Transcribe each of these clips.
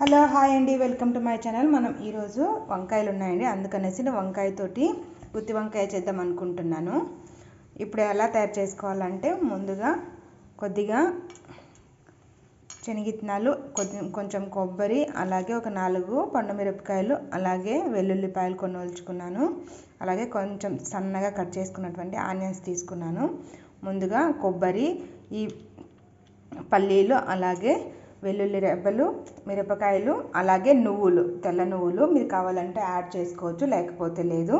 Hello hi అండి. Welcome to my channel. మనం ఈరోజు వంకాయలు ఉన్నాయండి. అందుకనేసి నేను వంకాయతోటి గుత్తి వంకాయ చేద్దాం అనుకుంటున్నాను. ఇప్పుడు ఎలా తయారు చేసుకోవాలంటే ముందుగా కొద్దిగా శనగిత్తనాలు కొద్ది కొంచెం కొబ్బరి అలాగే ఒక నాలుగు పండు మిరపకాయలు అలాగే వెల్లుల్లిపాయలు కొన్ని ఒలుచుకున్నాను అలాగే కొంచెం సన్నగా కట్ చేసుకున్నటువంటి ఆనియన్స్ తీసుకున్నాను. ముందుగా కొబ్బరి ఈ పల్లీలు అలాగే వెల్లుల్లి రెబ్బలు మిరపకాయలు అలాగే నువ్వులు. తెల్ల నువ్వులు మీరు కావాలంటే యాడ్ చేసుకోవచ్చు లేకపోతే లేదు.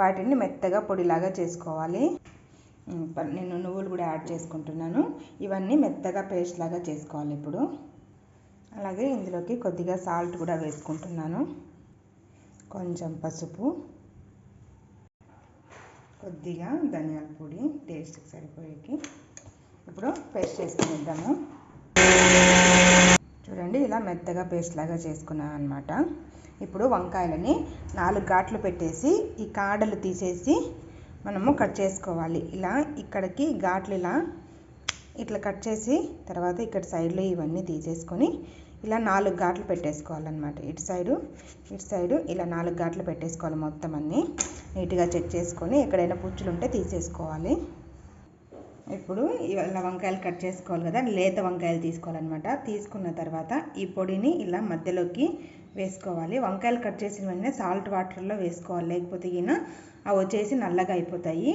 వాటిని మెత్తగా పొడిలాగా చేసుకోవాలి. నేను నువ్వులు కూడా యాడ్ చేసుకుంటున్నాను. ఇవన్నీ మెత్తగా పేస్ట్ లాగా చేసుకోవాలి ఇప్పుడు. అలాగే ఇందులోకి కొద్దిగా సాల్ట్ కూడా వేసుకుంటున్నాను. కొంచెం పసుపు. కొద్దిగా ధనియాల పొడి టేస్ట్కి సరిపోయేకి. ఇప్పుడు పేస్ట్ చేసుకునిద్దాము అండి ఇలా మెత్తగా పేస్ట్ లాగా చేసుకున్నాను అనమాట ఇప్పుడు వంకాయలని నాలుగు ఘాట్లు పెట్టేసి ఈ కాడలు తీసేసి మనము కట్ చేసుకోవాలి. ఇలా ఇక్కడికి ఘాట్లు ఇలా ఇట్లా కట్ చేసి తర్వాత ఇక్కడ సైడ్లో ఇవన్నీ తీసేసుకొని ఇలా నాలుగు ఘాట్లు పెట్టేసుకోవాలన్నమాట. ఇటు సైడు ఇటు సైడు ఇలా నాలుగు ఘాట్లు పెట్టేసుకోవాలి మొత్తం అన్నీ. నీట్గా చెక్ చేసుకొని ఎక్కడైనా పుచ్చులు ఉంటే తీసేసుకోవాలి. ఇప్పుడు ఇలా వంకాయలు కట్ చేసుకోవాలి కదా లేత వంకాయలు తీసుకోవాలన్నమాట. తీసుకున్న తర్వాత ఈ పొడిని ఇలా మధ్యలోకి వేసుకోవాలి. వంకాయలు కట్ చేసిన వెంటనే సాల్ట్ వాటర్లో వేసుకోవాలి. లేకపోతే ఈయన అవి వచ్చేసి నల్లగా అయిపోతాయి.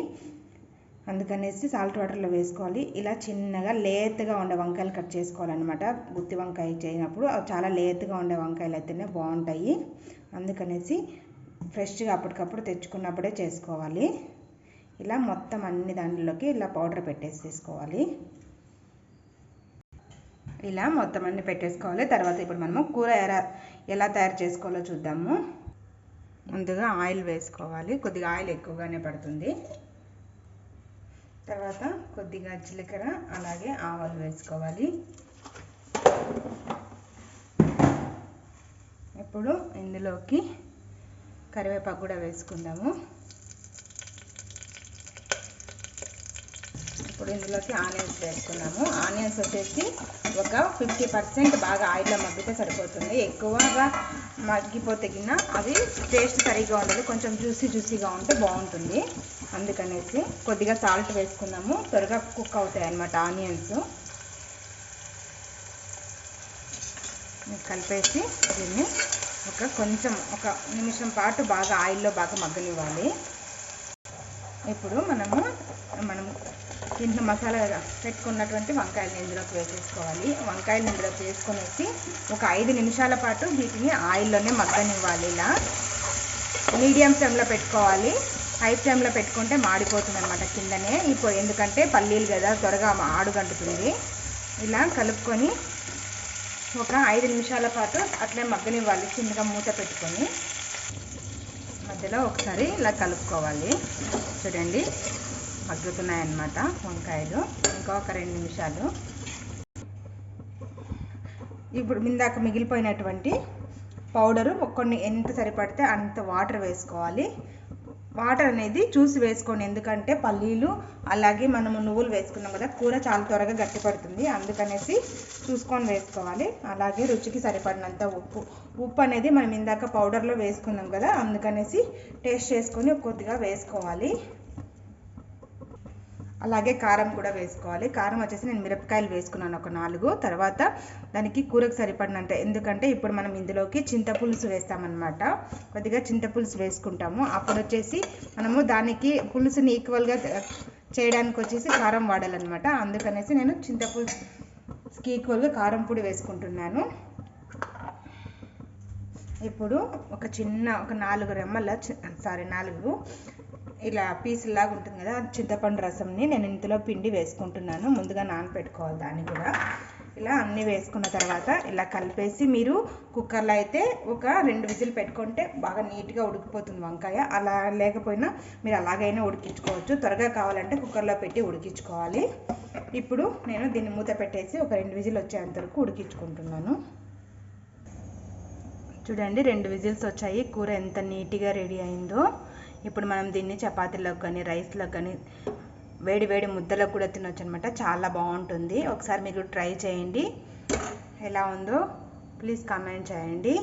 అందుకనేసి సాల్ట్ వాటర్లో వేసుకోవాలి. ఇలా చిన్నగా లేతగా ఉండే వంకాయలు కట్ చేసుకోవాలన్నమాట. గుత్తి వంకాయ చేయనప్పుడు అవి చాలా లేతగా ఉండే వంకాయలు అయితేనే బాగుంటాయి. అందుకనేసి ఫ్రెష్గా అప్పటికప్పుడు తెచ్చుకున్నప్పుడే చేసుకోవాలి. ఇలా మొత్తం అన్ని దాంట్లోకి ఇలా పౌడర్ పెట్టేసేసుకోవాలి. ఇలా మొత్తం అన్ని పెట్టేసుకోవాలి. తర్వాత ఇప్పుడు మనము కూర ఎలా ఎలా తయారు చేసుకోవాలో చూద్దాము. ముందుగా ఆయిల్ వేసుకోవాలి. కొద్దిగా ఆయిల్ ఎక్కువగానే పడుతుంది. తర్వాత కొద్దిగా జీలకర్ర అలాగే ఆవాలు వేసుకోవాలి. ఇప్పుడు ఇందులోకి కరివేపాకు కూడా వేసుకుందాము. ఇప్పుడు ఇందులోకి ఆనియన్స్ వేసుకున్నాము. ఆనియన్స్ వచ్చేసి ఒక ఫిఫ్టీ పర్సెంట్ బాగా ఆయిల్లో మగ్గితే సరిపోతుంది. ఎక్కువగా మగ్గిపోతే గిన్న అది టేస్ట్ సరిగా ఉండదు. కొంచెం జ్యూసీ జ్యూసీగా ఉంటే బాగుంటుంది. అందుకనేసి కొద్దిగా సాల్ట్ వేసుకున్నాము. త్వరగా కుక్ అవుతాయి అన్నమాట ఆనియన్స్. కలిపేసి దీన్ని ఒక కొంచెం ఒక నిమిషం పాటు బాగా ఆయిల్లో బాగా మగ్గనివ్వాలి. ఇప్పుడు మనము మనం దీంట్లో మసాలా పెట్టుకున్నటువంటి వంకాయలు ఇందులోకి వేసేసుకోవాలి. వంకాయలు ఇందులోకి వేసుకొనేసి ఒక ఐదు నిమిషాల పాటు వీటిని ఆయిల్లోనే మగ్గనివ్వాలి ఇలా. మీడియం ఫ్లేమ్లో పెట్టుకోవాలి. హై ఫ్లేమ్లో పెట్టుకుంటే మాడిపోతుంది అనమాట కిందనే. ఇప్పుడు ఎందుకంటే పల్లీలు కదా త్వరగా ఆడుగంటుతుంది ఇలా కలుపుకొని ఒక ఐదు నిమిషాల పాటు అట్లే మగ్గనివ్వాలి చిన్నగా మూత పెట్టుకొని. మధ్యలో ఒకసారి ఇలా కలుపుకోవాలి. చూడండి మగ్గుతున్నాయన్నమాట వంకాయలు. ఇంకొక రెండు నిమిషాలు. ఇప్పుడు ఇందాక మిగిలిపోయినటువంటి పౌడరు కొన్ని ఎంత సరిపడితే అంత వాటర్ వేసుకోవాలి. వాటర్ అనేది చూసి వేసుకోండి. ఎందుకంటే పల్లీలు అలాగే మనము నువ్వులు వేసుకున్నాం కదా కూర చాలా త్వరగా గట్టిపడుతుంది. అందుకనేసి చూసుకొని వేసుకోవాలి. అలాగే రుచికి సరిపడినంత ఉప్పు. ఉప్పు అనేది మనం ఇందాక పౌడర్లో వేసుకున్నాం కదా అందుకనేసి టేస్ట్ చేసుకొని కొద్దిగా వేసుకోవాలి. అలాగే కారం కూడా వేసుకోవాలి. కారం వచ్చేసి నేను మిరపకాయలు వేసుకున్నాను ఒక నాలుగు. తర్వాత దానికి కూరకు సరిపడినంత ఎందుకంటే ఇప్పుడు మనం ఇందులోకి చింతపులుసు వేస్తామన్నమాట. కొద్దిగా చింతపులుసు వేసుకుంటాము. అప్పుడు వచ్చేసి మనము దానికి పులుసుని ఈక్వల్గా చేయడానికి వచ్చేసి కారం వాడాలన్నమాట. అందుకనేసి నేను చింతపులుసుకి ఈక్వల్గా కారం పొడి వేసుకుంటున్నాను. ఇప్పుడు ఒక చిన్న ఒక నాలుగు రెమ్మల సారీ నాలుగు ఇలా పీసులాగా ఉంటుంది కదా చింతపండు రసంని నేను ఇందులో పిండి వేసుకుంటున్నాను. ముందుగా నానపెట్టుకోవాలి దాన్ని కూడా. ఇలా అన్నీ వేసుకున్న తర్వాత ఇలా కలిపేసి మీరు కుక్కర్లో అయితే ఒక రెండు విజిల్ పెట్టుకుంటే బాగా నీట్గా ఉడికిపోతుంది వంకాయ. అలా లేకపోయినా మీరు అలాగైనా ఉడికించుకోవచ్చు. త్వరగా కావాలంటే కుక్కర్లో పెట్టి ఉడికించుకోవాలి. ఇప్పుడు నేను దీన్ని మూత పెట్టేసి ఒక రెండు విజిల్ వచ్చేంత వరకు ఉడికించుకుంటున్నాను. చూడండి రెండు విజిల్స్ వచ్చాయి. కూర ఎంత నీట్గా రెడీ అయిందో. ఇప్పుడు మనం దీన్ని చపాతీలకు కానీ రైస్లకు కానీ వేడి వేడి ముద్దలో కూడా తినొచ్చు అనమాట చాలా బాగుంటుంది. ఒకసారి మీరు ట్రై చేయండి. ఎలా ఉందో ప్లీజ్ కామెంట్ చేయండి.